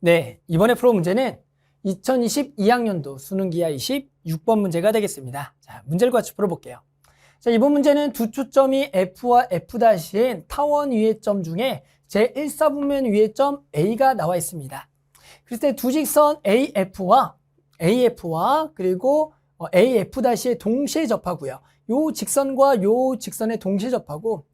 네, 이번에 풀어 문제는 2022학년도 수능 기하 26번 문제가 되겠습니다. 자, 문제를 같이 풀어볼게요. 자, 이번 문제는 두 초점이 F와 F'인 타원 위의 점 중에 제1사분면 위의 점 A가 나와 있습니다. 그랬을 때두 직선 AF와 AF와 그리고 어, AF'에 동시에 접하고요. 요 직선과 요 직선에 동시에 접하고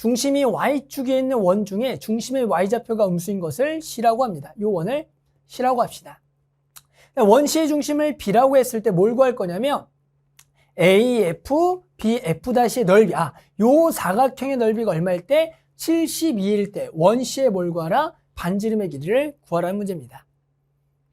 중심이 Y축에 있는 원 중에 중심의 Y좌표가 음수인 것을 C라고 합니다. 요 원을 C라고 합시다. 원시의 중심을 B라고 했을 때 뭘 구할 거냐면 AF, BF'의 넓이, 아, 요 사각형의 넓이가 얼마일 때? 72일 때 원시의 뭘 구하라? 반지름의 길이를 구하라는 문제입니다.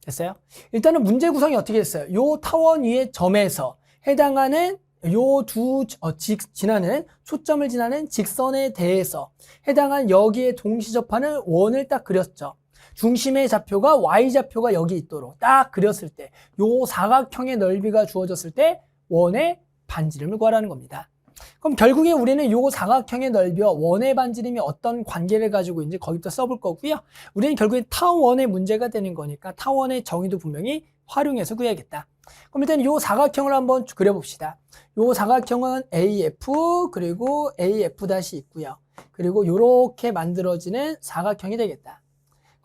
됐어요? 일단은 문제 구성이 어떻게 됐어요? 요 타원 위의 점에서 해당하는 요두 어, 지나는 초점을 지나는 직선에 대해서 해당한 여기에 동시 접하는 원을 딱 그렸죠. 중심의 좌표가 y좌표가 여기 있도록 딱 그렸을 때 요 사각형의 넓이가 주어졌을 때 원의 반지름을 구하라는 겁니다. 그럼 결국에 우리는 요 사각형의 넓이와 원의 반지름이 어떤 관계를 가지고 있는지 거기부터 써볼 거고요. 우리는 결국에 타원의 문제가 되는 거니까 타원의 정의도 분명히 활용해서 구해야겠다. 그럼 일단 요 사각형을 한번 그려봅시다. 요 사각형은 AF 그리고 AF 다시 있고요. 그리고 요렇게 만들어지는 사각형이 되겠다.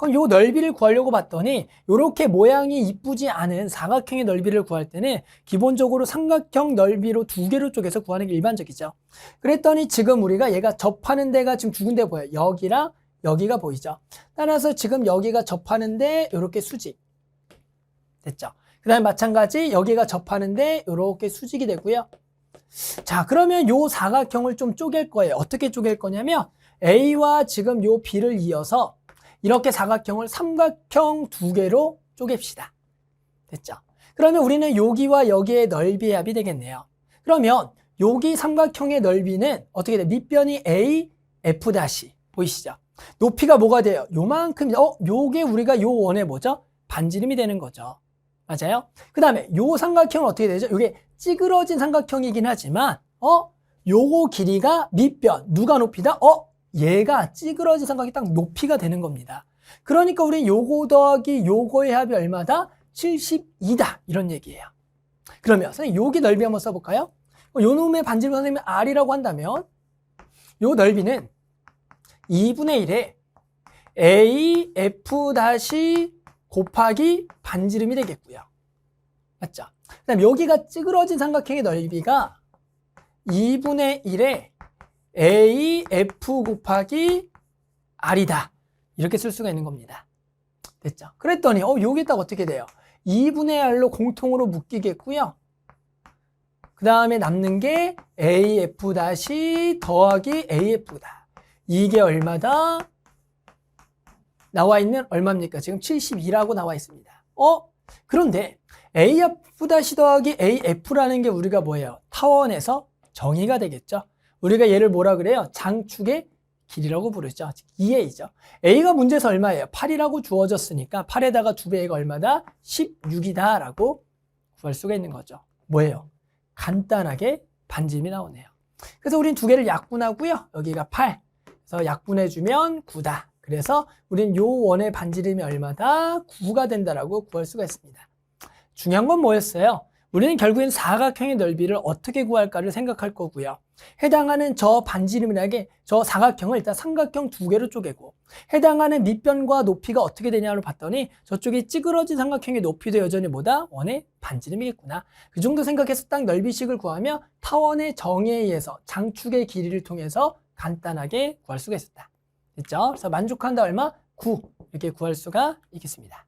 그럼 요 넓이를 구하려고 봤더니 요렇게 모양이 이쁘지 않은 사각형의 넓이를 구할 때는 기본적으로 삼각형 넓이로 두 개로 쪼개서 구하는 게 일반적이죠. 그랬더니 지금 우리가 얘가 접하는 데가 지금 두 군데 보여요. 여기랑 여기가 보이죠. 따라서 지금 여기가 접하는데 요렇게 수직. 됐죠. 그 다음에 마찬가지 여기가 접하는데 요렇게 수직이 되고요. 자 그러면 요 사각형을 좀 쪼갤 거예요. 어떻게 쪼갤 거냐면 A와 지금 요 B를 이어서 이렇게 사각형을 삼각형 두 개로 쪼갭시다. 됐죠? 그러면 우리는 여기와 여기의 넓이의 합이 되겠네요. 그러면 여기 삼각형의 넓이는 어떻게 돼? 밑변이 A, F 다시 보이시죠? 높이가 뭐가 돼요? 요만큼, 어, 요게 우리가 요 원의 뭐죠? 반지름이 되는 거죠. 맞아요? 그 다음에 요 삼각형은 어떻게 되죠? 요게 찌그러진 삼각형이긴 하지만, 어, 요거 길이가 밑변, 누가 높이다? 어, 얘가 찌그러진 삼각이 딱 높이가 되는 겁니다. 그러니까 우리 요거 더하기 요거의 합이 얼마다? 72다. 이런 얘기예요. 그러면 선생님 여기 넓이 한번 써볼까요? 요 놈의 반지름 선생님이 R이라고 한다면 요 넓이는 2분의 1에 AF 다시 곱하기 반지름이 되겠고요. 맞죠? 그 다음 여기가 찌그러진 삼각형의 넓이가 2분의 1에 AF 곱하기 R이다. 이렇게 쓸 수가 있는 겁니다. 됐죠? 그랬더니 어 여기 딱 어떻게 돼요? 2분의 R로 공통으로 묶이겠고요. 그 다음에 남는 게 AF 다시 더하기 AF다. 이게 얼마다? 나와 있는 얼마입니까? 지금 72라고 나와 있습니다. 어? 그런데 AF 다시 더하기 AF라는 게 우리가 뭐예요? 타원에서 정의가 되겠죠? 우리가 얘를 뭐라 그래요? 장축의 길이라고 부르죠. 2a죠. a가 문제에서 얼마예요? 8이라고 주어졌으니까 8에다가 2배가 얼마다? 16이다 라고 구할 수가 있는 거죠. 뭐예요? 간단하게 반지름이 나오네요. 그래서 우린 두 개를 약분하고요. 여기가 8. 그래서 약분해주면 9다. 그래서 우린 요 원의 반지름이 얼마다? 9가 된다라고 구할 수가 있습니다. 중요한 건 뭐였어요? 우리는 결국엔 사각형의 넓이를 어떻게 구할까를 생각할 거고요. 해당하는 저 반지름이라는 게저 사각형을 일단 삼각형 두 개로 쪼개고 해당하는 밑변과 높이가 어떻게 되냐를 봤더니 저쪽에 찌그러진 삼각형의 높이도 여전히 뭐다? 원의 반지름이겠구나. 그 정도 생각해서 딱 넓이식을 구하며 타원의 정의에 의해서 장축의 길이를 통해서 간단하게 구할 수가 있었다. 됐죠? 그래서 만족한다 얼마? 9 이렇게 구할 수가 있겠습니다.